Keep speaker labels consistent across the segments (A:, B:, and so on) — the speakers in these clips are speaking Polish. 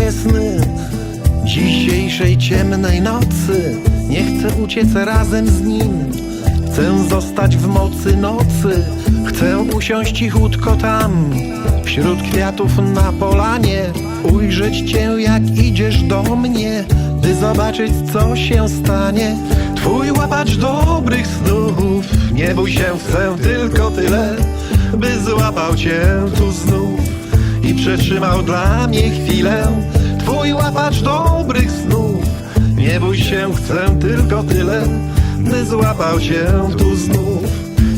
A: moje sny. Dzisiejszej ciemnej nocy Nie chcę uciec razem z nim. Chcę zostać w mocy nocy. Chcę usiąść cichutko tam Wśród kwiatów na polanie. Ujrzeć cię jak idziesz do mnie By zobaczyć co się stanie. Twój łapacz dobrych snów. Nie bój się, chcę tylko tyle By złapał cię tu znów przetrzymał dla mnie chwilę. Twój łapacz dobrych snów. Nie bój się, chcę tylko tyle By złapał cię tu znów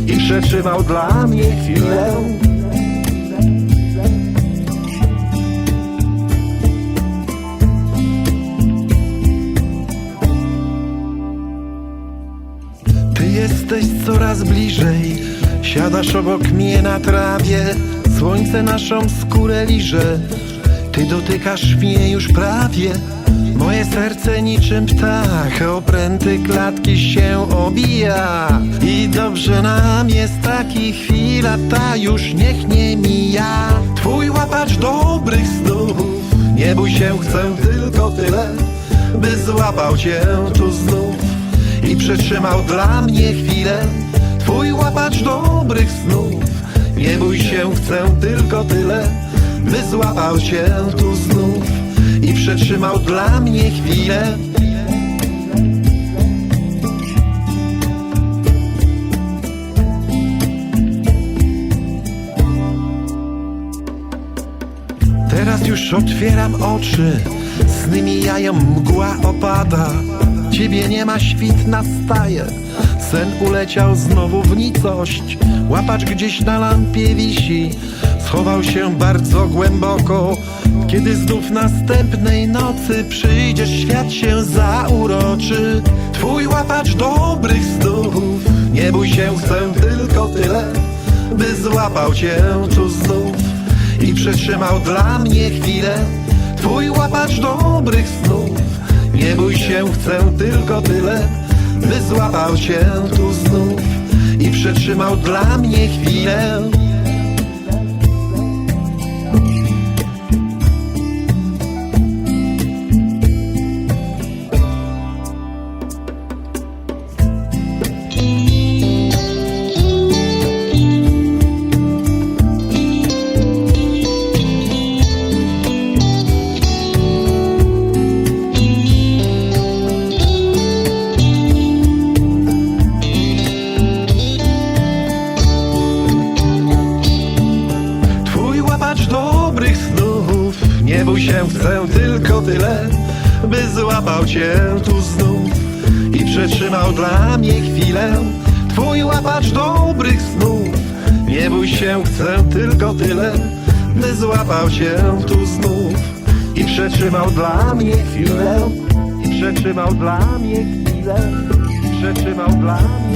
A: I przetrzymał dla mnie chwilę. Ty jesteś coraz bliżej Siadasz obok mnie na trawie Słońce naszą skórę liże. Ty dotykasz mnie już prawie. Moje serce niczym ptak O pręty klatki się obija. I dobrze nam jest taki chwila Ta już niech nie mija. Twój łapacz dobrych snów. Nie bój się, chcę tylko tyle By złapał cię tu znów. I przetrzymał dla mnie chwilę. Twój łapacz dobrych snów Nie bój się, chcę tylko tyle By złapał cię tu znów I przetrzymał dla mnie chwilę. Teraz już otwieram oczy Sny mijają, mgła opada Ciebie nie ma, świt nastaje. Sen uleciał znowu w nicość. Łapacz gdzieś na lampie wisi. Schował się bardzo głęboko. Kiedy znów następnej nocy Przyjdziesz, świat się zauroczy. Twój łapacz dobrych snów. Nie bój się, chcę tylko tyle By złapał cię tu znów. I przetrzymał dla mnie chwilę. Twój łapacz dobrych snów Nie bój się, chcę tylko tyle By złapał cię tu znów I przetrzymał dla mnie chwilę Nie bój się, chcę tylko tyle By złapał cię tu znów I przetrzymał dla mnie chwilę. Twój łapacz dobrych snów. Nie bój się, chcę tylko tyle By złapał cię tu znów I przetrzymał dla mnie chwilę. I przetrzymał dla mnie chwilę. I przetrzymał dla mnie